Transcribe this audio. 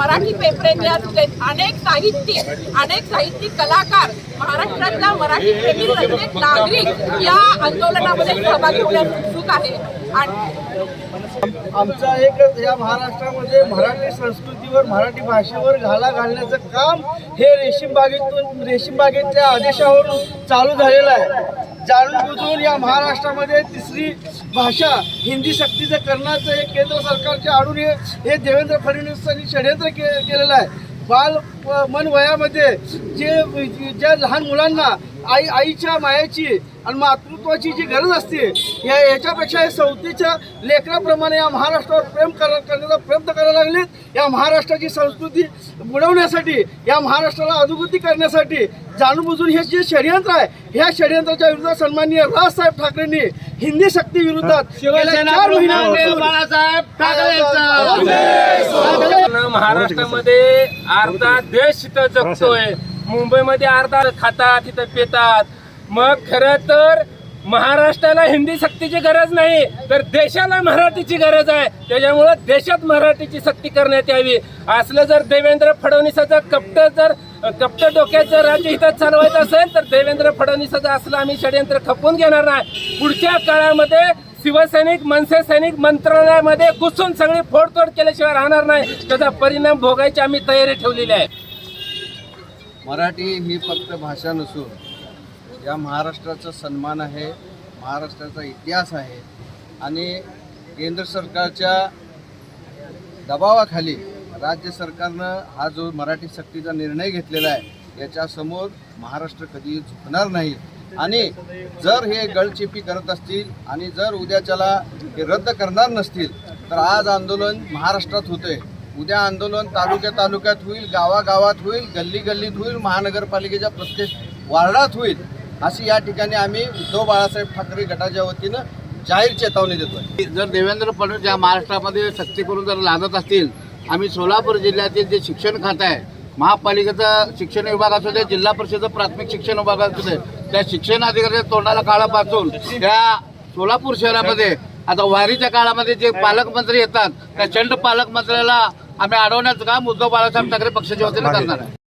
मराठी पेपरेचे असू अनेक साहित्यिक अनेक साहित्यिक कलाकार महाराष्ट्रातला मराठी प्रेमी प्रत्येक नागरिक या आंदोलनामध्ये सहभागी होण्यास उत्सुक आहे. आणि आमचा एकच या महाराष्ट्रामध्ये मराठी संस्कृतीवर मराठी भाषेवर घाला घालण्याचं काम हे रेशीम बागेतून रेशीम आदेशावरून चालू झालेलं आहे. जाणून बुजून या महाराष्ट्रामध्ये तिसरी भाषा हिंदी सक्तीचं करण्याचं हे केंद्र सरकारच्या आडून हे हे देवेंद्र फडणवीसांनी षडयंत्र के केलेलं आहे. बाल मन वयामध्ये जे ज्या लहान मुलांना आई आईच्या मायाची आणि मातृत्वाची जी गरज असते या याच्यापेक्षा हे सवतीच्या लेकराप्रमाणे या महाराष्ट्रावर प्रेम कर करण्याचा प्रयत्न करायला लागलेत. या महाराष्ट्राची संस्कृती बुडवण्यासाठी या महाराष्ट्राला अधोगती करण्यासाठी जाणून बुजून हे जे षडयंत्र आहे ह्या षडयंत्राच्या विरोधात सन्माननीय राजसाहेब ठाकरेंनी हिंदी सक्ती विरोधात महाराष्ट्रामध्ये अर्धा देश तिथं जगतोय. मुंबईमध्ये अर्धा खातात तिथं पितात. मग खरं तर महाराष्ट्राला हिंदी सक्तीची गरज नाही तर देशाला मराठीची गरज आहे. त्याच्यामुळं देशात मराठीची सक्ती करण्यात यावी. असलं जर देवेंद्र फडणवीसाचं कपट जर कपट डोक्यात जर राज्य हितात चालवायचं असेल तर देवेंद्र फडणवीसाचं असलं आम्ही षडयंत्र खपवून घेणार नाही. पुढच्या काळामध्ये शिवसैनिक मनसे सैनिक मंत्रालयामध्ये घुसून सगळी फोडतोड केल्याशिवाय राहणार नाही. त्याचा परिणाम भोगायची आम्ही तयारी ठेवलेली आहे. मराठी ही फक्त भाषा नसून या महाराष्ट्राचा सन्मान आहे महाराष्ट्राचा इतिहास आहे आणि केंद्र सरकारच्या दबावाखाली राज्य सरकारनं हा जो मराठी सक्तीचा निर्णय घेतलेला आहे याच्यासमोर महाराष्ट्र कधीही झुकणार नाही. आणि जर हे गळचिपी करत असतील आणि जर उद्याच्याला हे रद्द करणार नसतील तर आज आंदोलन महाराष्ट्रात होतंय. उद्या आंदोलन तालुक्या तालुक्यात होईल गावागावात होईल गल्ली गल्लीत होईल महानगरपालिकेच्या प्रत्येक वार्डात होईल अशी या ठिकाणी आम्ही उद्धव बाळासाहेब ठाकरे गटाच्या वतीनं जाहीर चेतावणी देतोय. जर देवेंद्र फडणवीस या महाराष्ट्रामध्ये सक्ती करून जर लादत असतील आम्ही सोलापूर जिल्ह्यातील जे शिक्षण खातं आहे महापालिकेचं शिक्षण विभाग असू दे जिल्हा परिषदेचं प्राथमिक शिक्षण विभाग असू दे त्या शिक्षण अधिकाऱ्याच्या तोंडाला काळा पाचून त्या सोलापूर शहरामध्ये आता वारीच्या काळामध्ये जे पालकमंत्री येतात त्या चंड पालकमंत्र्याला आम्ही अडवण्याचं काम उद्धव बाळासाहेब ठाकरे पक्षाच्या वतीनं करणार आहे.